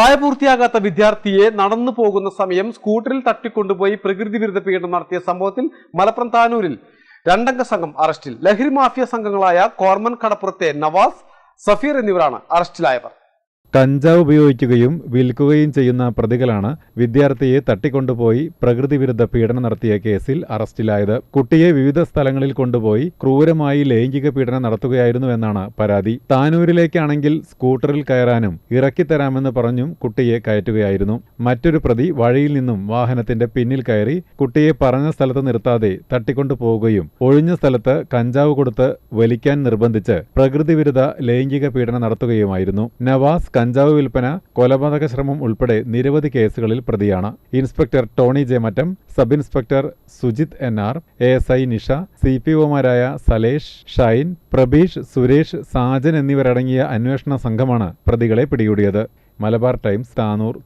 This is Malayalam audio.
പ്രായപൂർത്തിയാകാത്ത വിദ്യാർത്ഥിയെ നടന്നു പോകുന്ന സമയം സ്കൂട്ടറിൽ തട്ടിക്കൊണ്ടുപോയി പ്രകൃതി വിരുദ്ധ പീഡനം നടത്തിയ സംഭവത്തിൽ മലപ്പുറം താനൂരിൽ രണ്ടംഗ സംഘം അറസ്റ്റിൽ. ലഹരി മാഫിയ സംഘങ്ങളായ കോർമൻ കടപ്പുറത്തെ നവാസ് സഫീർ എന്നിവരാണ് അറസ്റ്റിലായവർ. കഞ്ചാവ് ഉപയോഗിക്കുകയും വിൽക്കുകയും ചെയ്യുന്ന പ്രതികളാണ് വിദ്യാർത്ഥിയെ തട്ടിക്കൊണ്ടുപോയി പ്രകൃതിവിരുദ്ധ പീഡനം നടത്തിയ കേസിൽ അറസ്റ്റിലായത്. കുട്ടിയെ വിവിധ സ്ഥലങ്ങളിൽ കൊണ്ടുപോയി ക്രൂരമായി ലൈംഗിക പീഡനം നടത്തുകയായിരുന്നുവെന്നാണ് പരാതി. താനൂരിലേക്കാണെങ്കിൽ സ്കൂട്ടറിൽ കയറാനും ഇറക്കിത്തരാമെന്ന് പറഞ്ഞും കുട്ടിയെ കയറ്റുകയായിരുന്നു. മറ്റൊരു പ്രതി വഴിയിൽ നിന്നും വാഹനത്തിന്റെ പിന്നിൽ കയറി കുട്ടിയെ പറഞ്ഞ സ്ഥലത്ത് നിർത്താതെ തട്ടിക്കൊണ്ടുപോവുകയും ഒഴിഞ്ഞ സ്ഥലത്ത് കഞ്ചാവ് കൊടുത്ത് വലിക്കാൻ നിർബന്ധിച്ച് പ്രകൃതി വിരുദ്ധ ലൈംഗിക പീഡനം നടത്തുകയുമായിരുന്നു. നവാസ് കഞ്ചാവ് വിൽപ്പന കൊലപാതക ശ്രമം ഉൾപ്പെടെ നിരവധി കേസുകളിൽ പ്രതിയാണ്. Inspector Tony J Mattam sub inspector Sujith N R A S I Nisha C P ഒമാരായ Salesh Shine Prabeesh Suresh Sajan എന്നിവരടങ്ങിയ അന്വേഷണ സംഘമാണ് പ്രതികളെ പിടികൂടിയത്. മലബാർ ടൈംസ് താനൂർ